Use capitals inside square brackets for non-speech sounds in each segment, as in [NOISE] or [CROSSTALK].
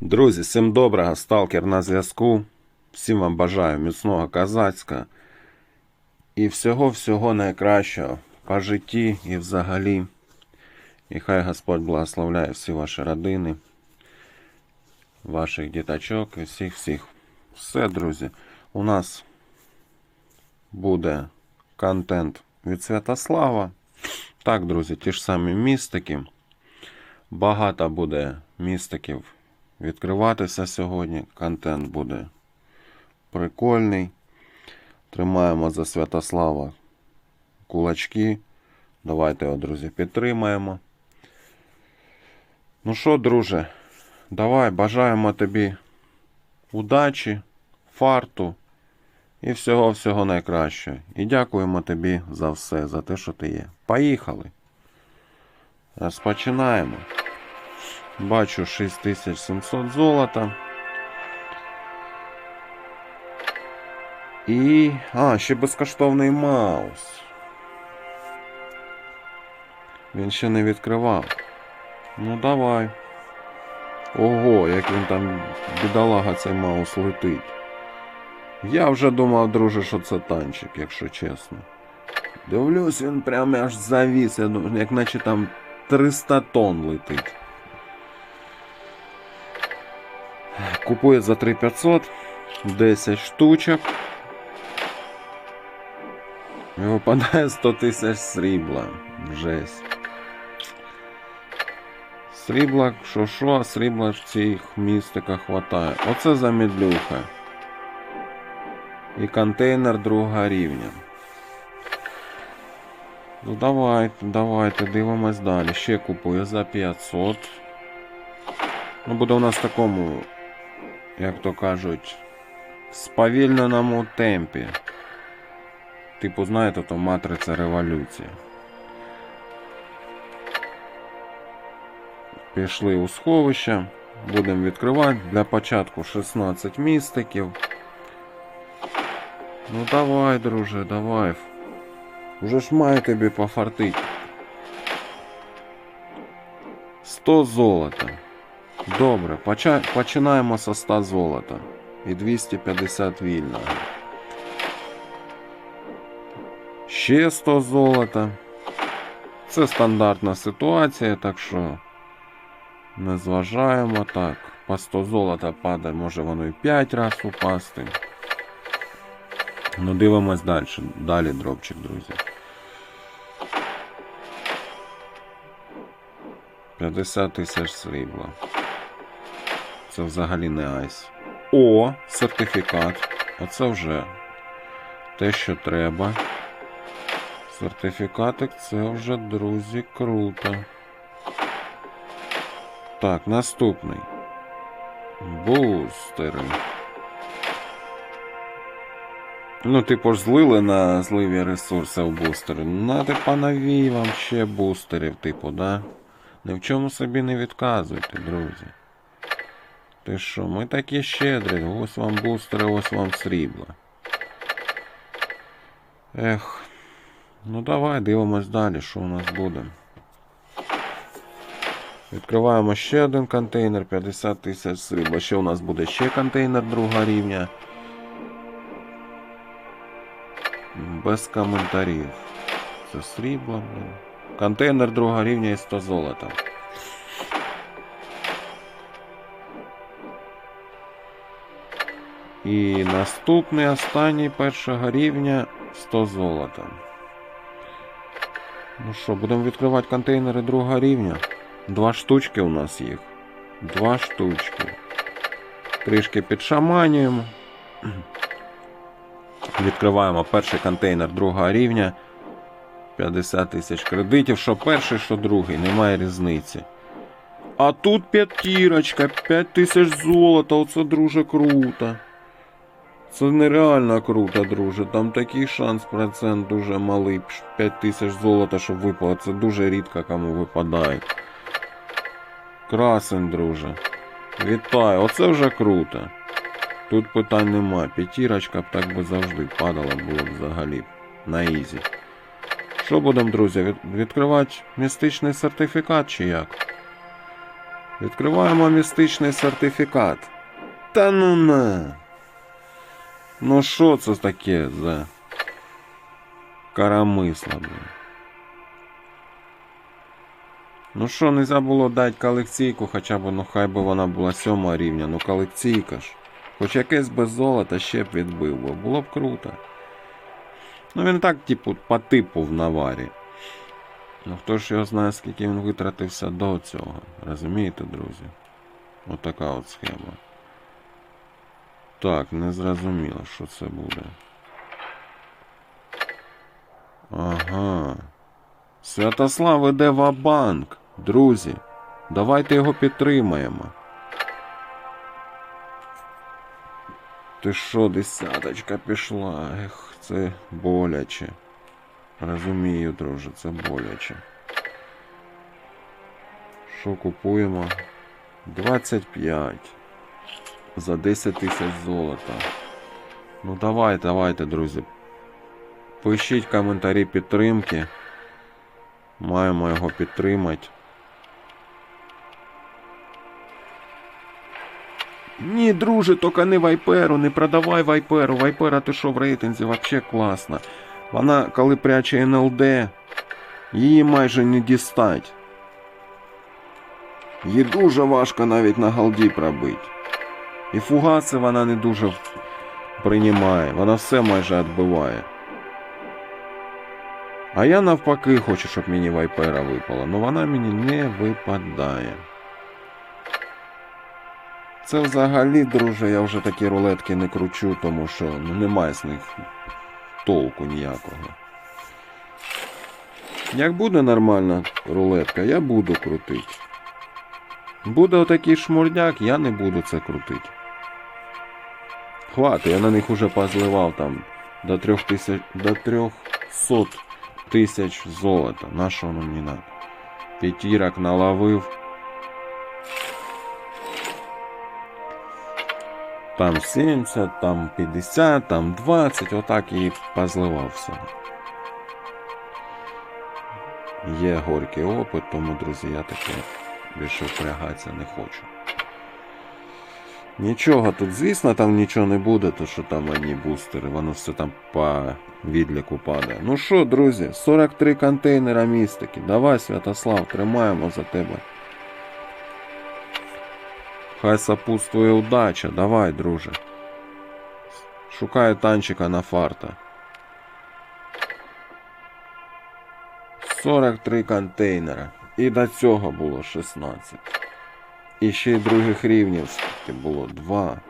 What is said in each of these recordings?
Друзі, всім доброго, сталкер на зв'язку. Всім вам бажаю міцного казацька і всього-всього найкращого по житті і взагалі. І хай Господь благословляє всі ваші родини, ваших діточок і всіх-всіх. Все, друзі, у нас буде контент від Святослава. Так, друзі, ті ж самі містики. Багато буде містиків відкриватися сьогодні. Контент буде прикольний. Тримаємо за Святослава кулачки. Давайте його, друзі, підтримаємо. Ну що, друже, давай бажаємо тобі удачі, фарту і всього-всього найкращого. І дякуємо тобі за все, за те, що ти є. Поїхали. Розпочинаємо. Бачу 6700 золота. І. А, ще безкоштовний маус. Він ще не відкривав. Ну давай. Ого, як він там, бідолага, цей маус летить. Я вже думав, друже, що це танчик, якщо чесно. Дивлюсь, він прямо аж завіс, як наче там 300 тонн летить. Купує за 3500 10 штучок. І випадає 100 тисяч срібла. Жесть. Срібла, що що, а срібла в цих містиках хватає. Оце замідлюха. І контейнер другого рівня. Ну давайте, давайте, дивимось далі. Ще купую за 500. Ну, буде у нас в такому, як то кажуть, в сповільненому темпі. Типу, знаєте, то матриця революції. Пішли у сховище. Будемо відкривати. Для початку 16 містиків. Ну давай, друже, давай. Уже ж має тобі пофартить. 100 золота. Добре, починаємо со 100 золота. І 250 вільного. Ще 100 золота. Це стандартна ситуація, так що не зважаємо. Так, по 100 золота падає, може воно і 5 разів упасти. Ну, дивимось далі. Далі дропчик, друзі. 50 тисяч срібла. Це взагалі не айс. О, сертифікат. Оце вже те, що треба. Сертифікатик це вже, друзі, круто. Так, наступний. Бустери. Ну, типу ж злили на зливі ресурси в бустери. Надо пановій вам ще бустерів, типу, да? Ні в чому собі не відказуйте, друзі. Ти що, ми такі щедрі, ось вам бустери, ось вам срібло. Ех. Ну давай дивимось далі, що у нас буде. Відкриваємо ще один контейнер, 50 тисяч срібла. Ще у нас буде ще контейнер другого рівня. Без коментарів. Це срібло. Контейнер другого рівня і 100 золота. І наступний останній першого рівня 100 золота. Ну що, будемо відкривати контейнери другого рівня. Два штучки у нас їх. Два штучки. Трішки підшаманюємо. [CLEARS THROAT] Відкриваємо перший контейнер другого рівня. 50 тисяч кредитів. Що перший, що другий, немає різниці. А тут п'ятірочка, 5 тисяч золота, оце дуже круто. Це нереально круто, друже. Там такий шанс процент дуже малий. 5 тисяч золота, щоб випало. Це дуже рідко кому випадає. Красень, друже. Вітаю, оце вже круто. Тут питань нема. П'ятірочка б так би завжди падала було б взагалі. На ізі. Що будемо, друзі, відкривати містичний сертифікат чи як? Відкриваємо містичний сертифікат. Та ну на. Ну що це таке за карамисла, блін? Ну що, нельзя було дати колекційку, хоча б, ну хай би вона була сьомого рівня, ну колекційка ж. Хоч якесь без золота ще б відбив, бо було б круто. Ну він так, типу, по типу в наварі. Ну хто ж його знає, скільки він витратився до цього. Розумієте, друзі? Отака от схема. Так, не зрозуміло, що це буде. Ага. Святослав іде в банк друзі. Давайте його підтримаємо. Ти що, десяточка пішла? Ех, це боляче. Розумію, друже, це боляче. Що купуємо? 25 за 10 тисяч золота. Ну давай, давайте, друзі. Пишіть коментарі підтримки. Маємо його підтримати. Ні, друже, тільки не вайперу, не продавай вайперу. Вайпера ти що в рейтинзі вообще класна. Вона, коли пряче НЛД, її майже не дістать. Її дуже важко навіть на голді пробити. І фугаси вона не дуже приймає. Вона все майже відбиває. А я навпаки хочу, щоб мені вайпера випала, але вона мені не випадає. Це взагалі, друже, я вже такі рулетки не кручу, тому що ну, немає з них толку ніякого. Як буде нормальна рулетка, я буду крутити. Буде отакий шмурдяк, я не буду це крутити. Хватить, я на них уже позливав там до трьох тисяч до трьохсот тисяч золота. На що воно мені надо? П'ятірок наловив. Там 70, там 50, там 20, отак і позливав все. Є горький опит, тому, друзі, я таке більше впрягатися не хочу. Нічого тут, звісно, там нічого не буде, то що там одні бустери, воно все там по відліку падає. Ну що, друзі, 43 контейнера містики. Давай, Святослав, тримаємо за тебе. Хай сопутствує удача, давай, друже. Шукаю танчика на фарта. 43 контейнера. І до цього було 16. І ще й других рівнів скільки було 2.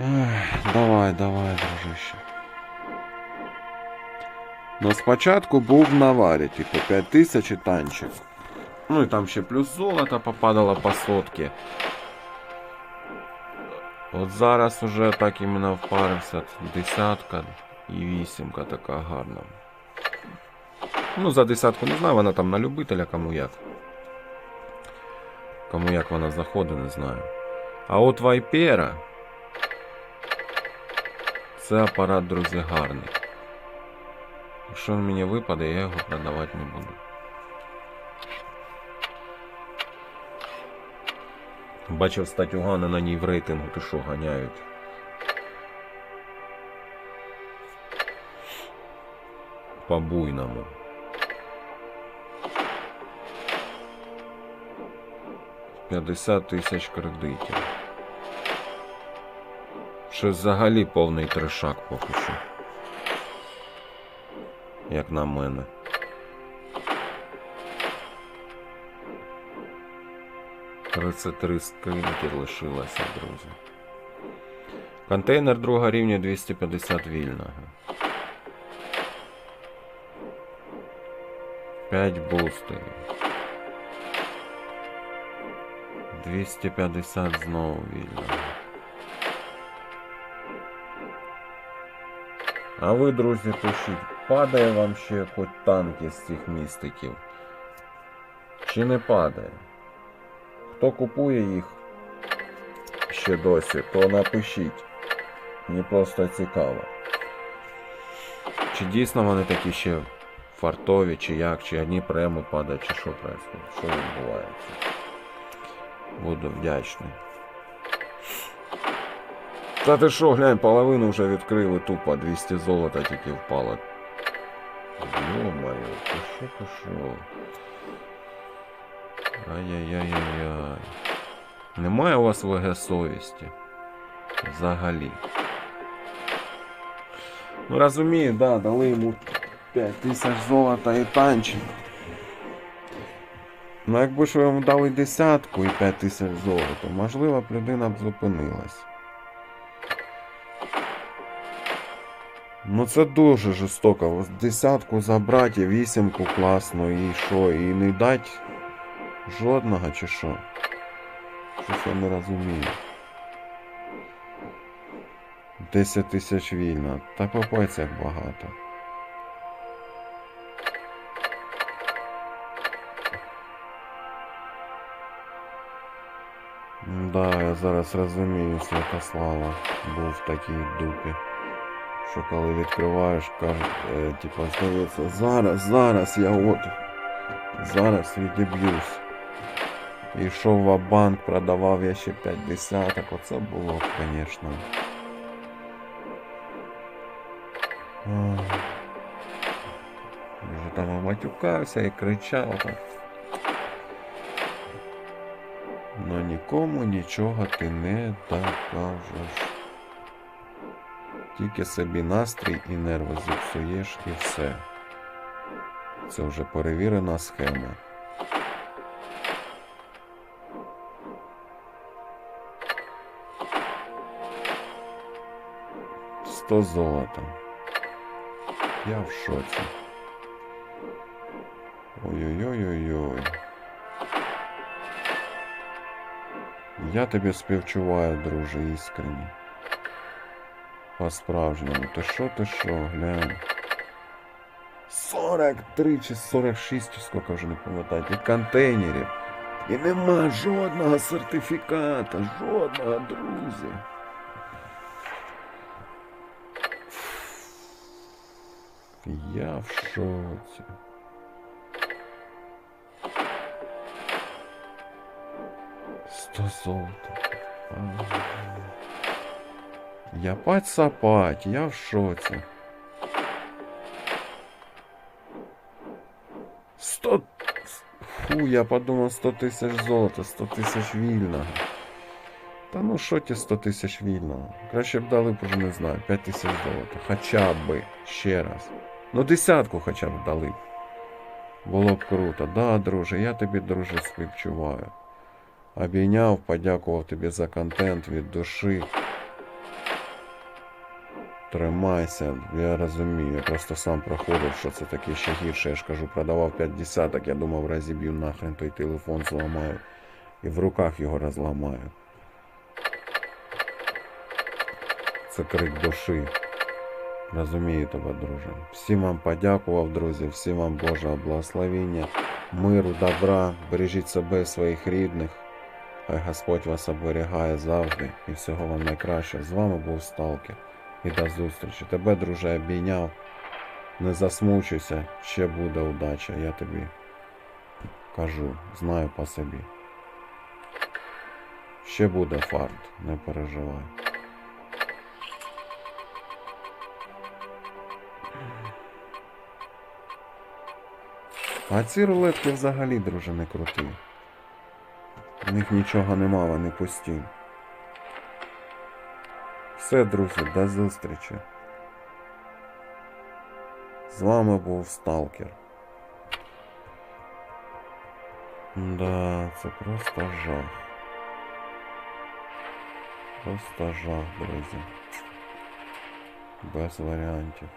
Ех, давай, давай, дружище. Ну спочатку був в наварі, типу 5000 і танчик. Ну і там ще плюс золото попадало по сотки. От зараз уже так іменно впарився десятка і вісімка така гарна. Ну, за десятку не знаю, вона там на любителя, кому як. Кому як вона заходить, не знаю. А от Вайпера. Це апарат, друзі, гарний. Якщо він мені випаде, я його продавати не буду. Бачив статюгани на ній в рейтингу, ти що ганяють. По буйному. П'ятдесят тисяч кредитів. Щось взагалі повний трешак поки що. Як на мене. Тридцять три скриньки лишилося, друзі. Контейнер другого рівня 250 вільного. 5 бустерів. 250 знову вільного. А ви, друзі, пишіть, падає вам ще хоч танки з цих містиків? Чи не падає? Хто купує їх ще досі, то напишіть. Мені просто цікаво. Чи дійсно вони такі ще фартові, чи як, чи одні преми падають, чи що происходит, що відбувається. Буду вдячний. Та ти що, глянь, половину вже відкрили тупо, 200 золота тільки впало. Ё-моё, ти що пішов? Ай-яй-яй-яй-яй. Немає у вас ВГ совісті? Взагалі. Ну розумію, да, дали йому 5 тисяч золота і танчик. Ну якби ж ви йому дали десятку і 5 тисяч золота, можливо б людина б зупинилась. Ну це дуже жорстоко. Десятку забрати, вісімку класно і що, і не дать жодного чи що. Щось я не розумію. 10 тисяч вільно. Та капець як багато. Да, я зараз розумію, Святослава був в такій дупі. Що коли відкриваєш, кажуть, е, типа, здається, зараз, зараз я от. Зараз відіб'юсь. І йшов в банк, продавав я ще 5 десяток. Оце було б, звісно. Ах. Вже там і матюкався і кричав так. Но нікому нічого ти не докажеш. Тільки собі настрій і нерви зіпсуєш і все. Це вже перевірена схема. Сто золота. Я в шоці. Ой-ой-ой-ой-ой. Я тебе співчуваю, друже, іскренні. По-справжньому. Ти що, ти що, глянь. 43 чи 46, чи скільки вже не пам'ятаю, і контейнерів. І нема жодного сертифіката, жодного, друзі. Я в шоці. Сто золота. Я пать сапать, я в шоці. Сто... Фу, я подумав 100 тисяч золота, 100 тисяч вільного. Та ну що ті 100 тисяч вільного? Краще б дали б не знаю, 5 тисяч золота. Хоча б, ще раз. Ну десятку хоча б дали б. Було б круто. Да, друже, я тобі, друже, співчуваю. Обійняв, подякував тобі за контент від душі. Тримайся, я розумію, я просто сам проходив, що це таке ще гірше. Я ж кажу, продавав 5 десяток, я думав, розіб'ю нахрен той телефон зламаю. І в руках його розламаю. Це крик душі. Розумію тебе, друже. Всім вам подякував, друзі, всім вам Божого благословення, миру, добра, бережіть себе і своїх рідних. Хай Господь вас оберігає завжди і всього вам найкраще. З вами був Сталкер. І до зустрічі. Тебе, друже, обійняв. Не засмучуйся, ще буде удача, я тобі кажу, знаю по собі. Ще буде фарт, не переживай. А ці рулетки взагалі, друже, не круті. В них нічого нема, вони пусті. Все, друзі, до зустрічі. З вами був Сталкер. Да, це просто жах. Просто жах, друзі. Без варіантів.